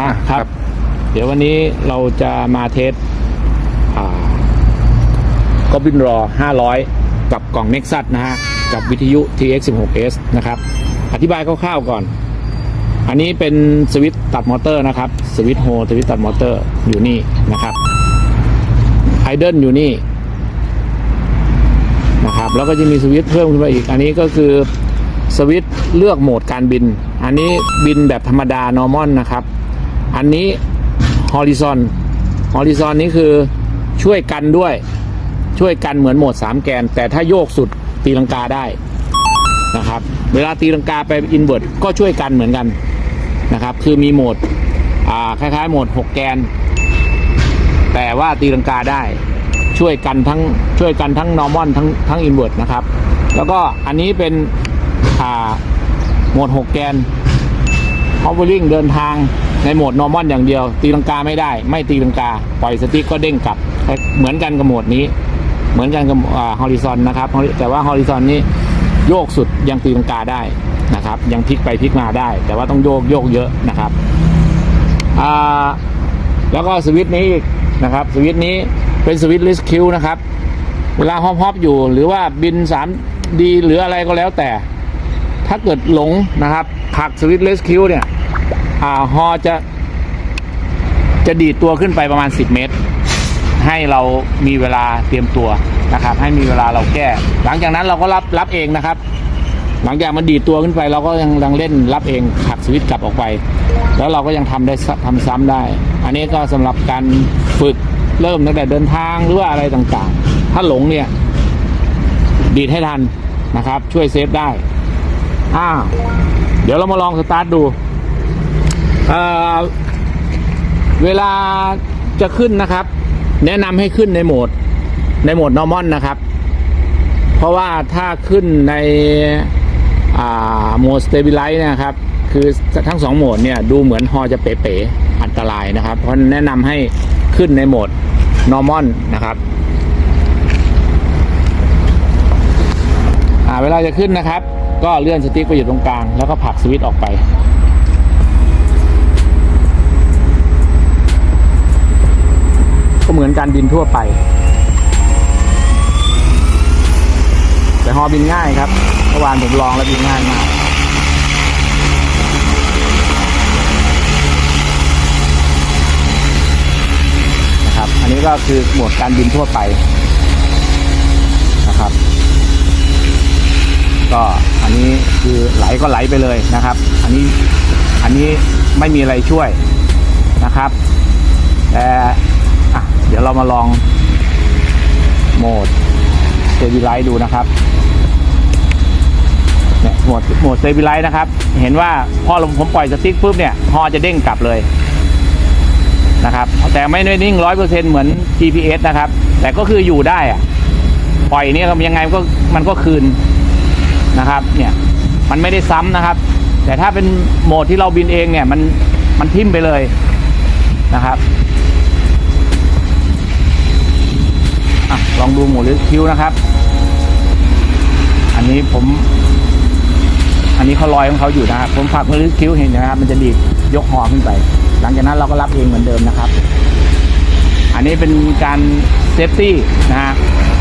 อะครับ เดี๋ยววันนี้เราจะมาเทสก็บินรอ 500 กับกล่อง Nexus นะฮะ กับวิทยุ TX16S นะครับ อธิบายคร่าวๆก่อน อันนี้เป็นสวิตตัดมอเตอร์นะครับ สวิตโฮสวิตตัดมอเตอร์อยู่นี่นะครับไอเดิลอยู่นี่นะครับแล้วก็จะมีสวิตเพิ่มขึ้นมาอีก อันนี้ก็คือสวิตเลือกโหมดการบิน อันนี้บินแบบธรรมดา normal นะครับ อันนี้ horizon horizon นี้คือช่วยกันด้วย ช่วยกันเหมือนโหมด 3 แกน แต่ถ้าโยกสุดตีลังกาได้นะครับ เวลาตีลังกาไปอินเว r ร์ก็ช่วยกันเหมือนกันนะครับ คือมีโหมดคล้ายๆโหมด 6 แกน แต่ว่าตีลังกาได้ช่วยกันทั้งช่วยกันทั้ง normal ทั้งทั้ง invert นะครับ แล้วก็อันนี้เป็นโหมด 6 แกน hovering เดินทาง ในโหมด normal อย่างเดียว ตีลังกาไม่ได้ ไม่ตีลังกา ปล่อยสติ๊กก็เด้งกลับ เหมือนกันกับโหมดนี้ เหมือนกันกับฮอริซอนนะครับ แต่ว่าฮอริซอนนี้โยกสุดยังตีลังกาได้นะครับ ยังพลิกไปพลิกมาได้ แต่ว่าต้องโยกโยกเยอะนะครับแล้วก็สวิตช์นี้อีกนะครับ สวิตช์นี้เป็นสวิตช์ลิสคิวนะครับ เวลาฮอปฮอปอยู่หรือว่าบิน 3D หรืออะไรก็แล้วแต่ ถ้าเกิดหลงนะครับผลักสวิตช์เลสคิวเนี่ย อ่าฮอจะ จะดีดตัวขึ้นไปประมาณ 10 เมตร ให้เรามีเวลาเตรียมตัวนะครับ ให้มีเวลาเราแก้ หลังจากนั้นเราก็รับรับเองนะครับ หลังจากมันดีดตัวขึ้นไป เราก็ยังยังเล่นรับเองผลักสวิตช์กลับออกไป แล้วเราก็ยังทำได้ซ้ำทำซ้ำได้ อันนี้ก็สำหรับการฝึกเริ่มตั้งแต่เดินทางหรือว่าอะไรต่างๆ ถ้าหลงเนี่ย ดีดให้ทันนะครับ ช่วยเซฟได้อ้าวเดี๋ยวเรามาลองสตาร์ทดู เเวลาจะขึ้นนะครับ แนะนำให้ขึ้นในโหมด ในโหมด normal นะครับ เพราะว่าถ้าขึ้นในโหมด stabilize นะครับ คือทั้งสองโหมดเนี่ยดูเหมือนฮอจะเป๋ๆอันตรายนะครับ เพราะแนะนำให้ขึ้นในโหมด normal นะครับเวลาจะขึ้นนะครับ ก็เลื่อนสติ๊กไปอยู่ตรงกลาง แล้วก็ผลักสวิตช์ออกไป ก็เหมือนการบินทั่วไป แต่ฮอบินง่ายครับเมื่อวานผมลองแล้วบินง่ายมากนะครับ อันนี้ก็คือหมวดการบินทั่วไปนะครับ ก็อันนี้คือไหลก็ไหลไปเลยนะครับ อันนี้อันนี้ไม่มีอะไรช่วยนะครับ แต่ เดี๋ยวเรามาลองโหมดเซบิไลท์ดูนะครับเนี่ยโหมดโหมดเซบิไลท์นะครับ เห็นว่าพอผมปล่อยสติ๊กปุ๊บเนี่ยฮอจะเด้งกลับเลยนะครับ แต่ไม่ได้นิ่งร้อยเปอร์เซ็นต์เหมือน GPS นะครับ แต่ก็คืออยู่ได้อะปล่อยเนี่ยยังไงมันก็มันก็คืนนะครับ เนี่ยมันไม่ได้ซ้ำนะครับ แต่ถ้าเป็นโหมดที่เราบินเองเนี่ยมันมันทิ่มไปเลยนะครับ อะลองดูหมดลิสคิวนะครับ อันนี้ผม อันนี้เขาลอยของเขาอยู่นะครับผมฝากมือลิสคิวเห็นนะครับ มันจะดีดยกหอขึ้นไป หลังจากนั้นเราก็รับเองเหมือนเดิมนะครับ อันนี้เป็นการเซฟตี้นะฮะ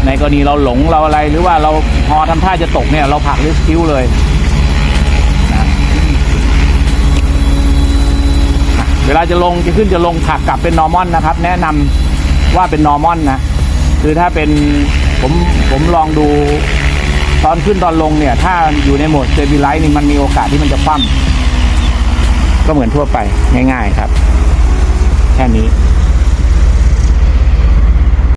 ในกรณีเราหลงเราอะไรหรือว่าเราพอทำท่าจะตกเนี่ย เราผักลิสคิวเลยนะเวลาจะลงจะขึ้นจะลงผักกลับเป็นนอร์มอนนะครับ แนะนำว่าเป็นนอร์มอนนะ คือถ้าเป็นผมผมลองดูตอนขึ้นตอนลงเนี่ย ถ้าอยู่ในโหมดเซบิไลท์นี่มันมีโอกาสที่มันจะคว่ำก็เหมือนทั่วไปง่าย ๆครับ แค่นี้